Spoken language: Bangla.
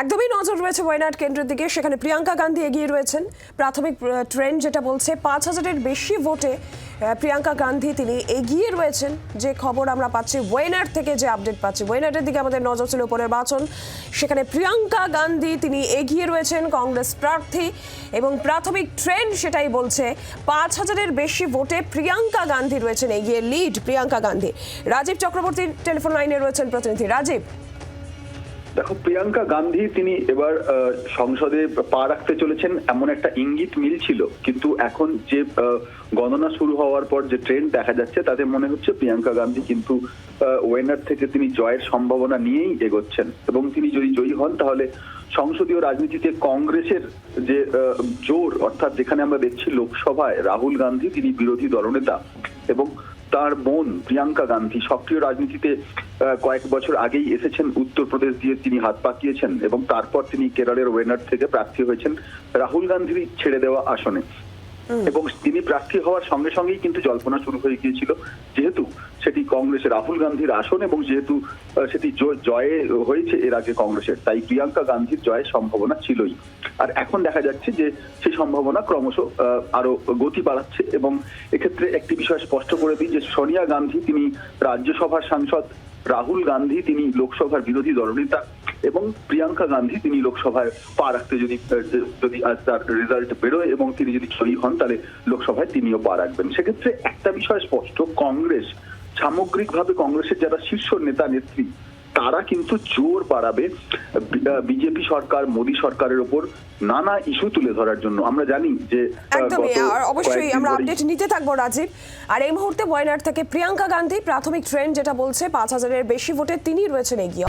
একদমই নজর রয়েছে ওয়াইনাড কেন্দ্রের দিকে। সেখানে প্রিয়াঙ্কা গান্ধী এগিয়ে রয়েছেন। প্রাথমিক ট্রেন্ড যেটা বলছে, পাঁচ হাজারের বেশি ভোটে প্রিয়াঙ্কা গান্ধী তিনি এগিয়ে রয়েছেন। যে খবর আমরা পাচ্ছি ওয়েনার থেকে, যে আপডেট পাচ্ছি ওয়েনারের দিকে আমাদের নজর ছিল উপরের বাচন সেখানে প্রিয়াঙ্কা গান্ধী তিনি এগিয়ে রয়েছেন কংগ্রেস প্রার্থী এবং প্রাথমিক ট্রেন্ড সেটাই বলছে, পাঁচ হাজারের বেশি ভোটে প্রিয়াঙ্কা গান্ধী রয়েছেন, এগিয়ে lead Priyanka Gandhi. Rajiv Chakraborty telephone line রয়েছেন প্রতিনিধি। রাজীব। দেখো, প্রিয়াঙ্কা গান্ধী তিনি এবার সংসদে পা রাখতে চলেছেন এমন একটা ইঙ্গিত মিলছিল কিন্তু এখন যে গণনা শুরু হওয়ার পর যে ট্রেন্ড দেখা যাচ্ছে, তাতে মনে হচ্ছে প্রিয়াঙ্কা গান্ধী কিন্তু ওয়েনার থেকে তিনি জয়ের সম্ভাবনা নিয়েই এগোচ্ছেন। এবং তিনি যদি জয়ী হন, তাহলে সংসদীয় রাজনীতিতে কংগ্রেসের যে জোর, অর্থাৎ যেখানে আমরা দেখছি লোকসভায় রাহুল গান্ধী, তিনি বিরোধী দলনেতা। এবং তার বোন প্রিয়াঙ্কা গান্ধী সক্রিয় রাজনীতিতে কয়েক বছর আগেই এসেছেন উত্তরপ্রদেশ দিয়ে তিনি হাত পাকিয়েছেন এবং তারপর তিনি কেরলের ওয়েনার থেকে প্রার্থী হয়েছেন রাহুল গান্ধীর ছেড়ে দেওয়া আসনে। এবং তিনি প্রার্থী হওয়ার সঙ্গে সঙ্গেই কিন্তু জল্পনা শুরু হয়ে গিয়েছিল। যেহেতু সেটি কংগ্রেসের রাহুল গান্ধীর আসন এবং যেহেতু সেটি জয়ে হয়েছে, এর আগে কংগ্রেসের, তাই প্রিয়াঙ্কা গান্ধীর জয়ের সম্ভাবনা ছিলই। আর এখন দেখা যাচ্ছে যে সেই সম্ভাবনা ক্রমশ আরও গতি বাড়াচ্ছে এবং এক্ষেত্রে একটি বিষয় স্পষ্ট করে দিই যে সোনিয়া গান্ধী, তিনি রাজ্যসভার সাংসদ, রাহুল গান্ধী, তিনি লোকসভার বিরোধী দলনেতা এবং প্রিয়াঙ্কা গান্ধী তিনি লোকসভায় পা রাখতে যদি যদি আজ তার রেজাল্ট বেরোয় এবং তিনি যদি জয়ী হন তাহলে লোকসভায় তিনিও পা রাখবেন। সেক্ষেত্রে একটা বিষয় স্পষ্ট কংগ্রেস সামগ্রিকভাবে কংগ্রেসের যারা শীর্ষ নেতা নেত্রী তারা কিন্তু জোর বাড়াবে বিজেপি সরকার মোদী সরকারের উপর নানা ইস্যু তুলে ধরার জন্য। আমরা জানি যে আহ, একদমই আর অবশ্যই আমরা আপডেট নিতে থাকব রাজীব। আর এই মুহূর্তে ওয়াইনার থেকে প্রিয়াঙ্কা গান্ধী প্রাথমিক ট্রেন্ড যেটা বলছে পাঁচ হাজারের বেশি ভোটে তিনি রয়েছেন এগিয়ে।